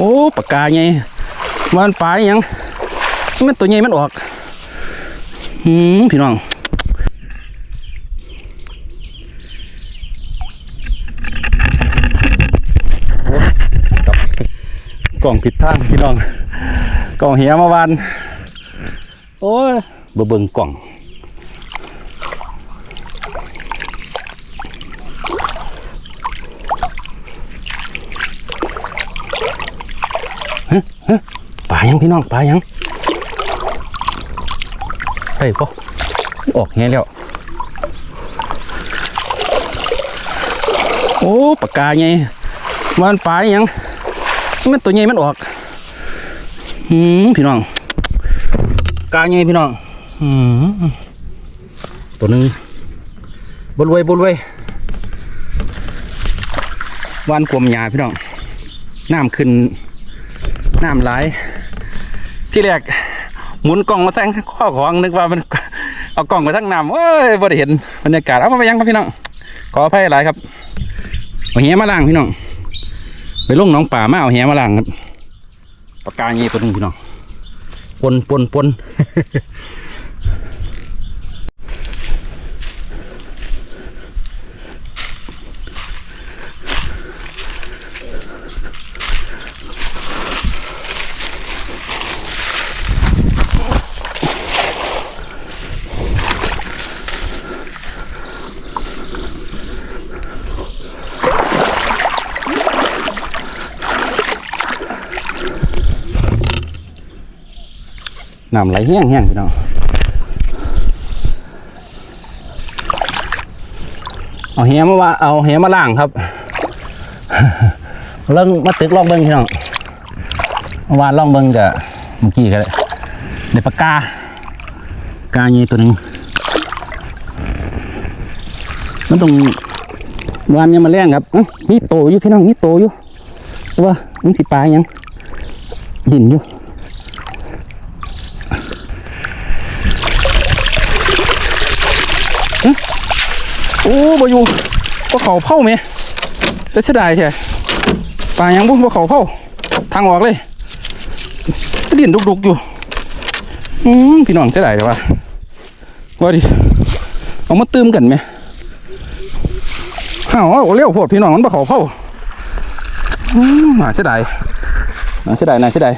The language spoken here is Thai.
อ้ปากกาไงมันปลาอหยังมันตัวใหญ่มันออกอืมพี่น้องโอ้กล่องผิดทางพี่น้องกล่องเหียมาวานโอ้ยเบิ่งเบิ่งกล่อง ปลายังพี่น้องปลายังใช่ปะออกแง่แล้ว โอ้ปากกาไงมันปลายังมันตัวใหญ่มันออกอืมพี่น้องกาไงพี่น้องอืมตัวหนึ่งบนรวยบนรวยวันกลมยาพี่น้องน้ำขึ้น น้ำไหลที่แรกหมุนกล่องมาแซงข้อของนึกว่ามันเอากล่องไปทั้งน้ำเอ้ยบ่ได้เห็นบรรยากาศเอามาไปยังครับพี่น้องขออภัยหลายครับเอาเหี้ยมาล่างพี่น้องไปลงหนองป่ามาเอาเหี้ยมาล่างครับปากกาเงี้ตัวหนึงพี่น้องปนปนปน น้ำไหลแห้งแห้งพี่น้องเอาเหี้ยมาว่าเอาเหี้ยมาล่างครับเรื่องมาตึกลองเบิ้งพี่น้องวานลองเบิ้งกับเมื่อกี้ก็ได้ในปากกากายีตัวหนึ่งมันต้องวานยังมาแรงครับอ๊ะมีโตอยู่พี่น้องมีโตอยู่ตัวนี่สิปลายังดินอยู่ อ้บ่อยู่บ่เขาเผาไหมแต่เสียดายใช่ปลายังบุบ่เขาเผาทางออกเลยดินดุกๆอยู่อืมพี่น้องเสียดายแต่ว่าว่าดิเอามาตื้มกันไหมอ้าวเอเร็วโพดพี่น้องมันบ่เขาเผาอืมน่าเสียดายน่าเสียดายน่าเสียดาย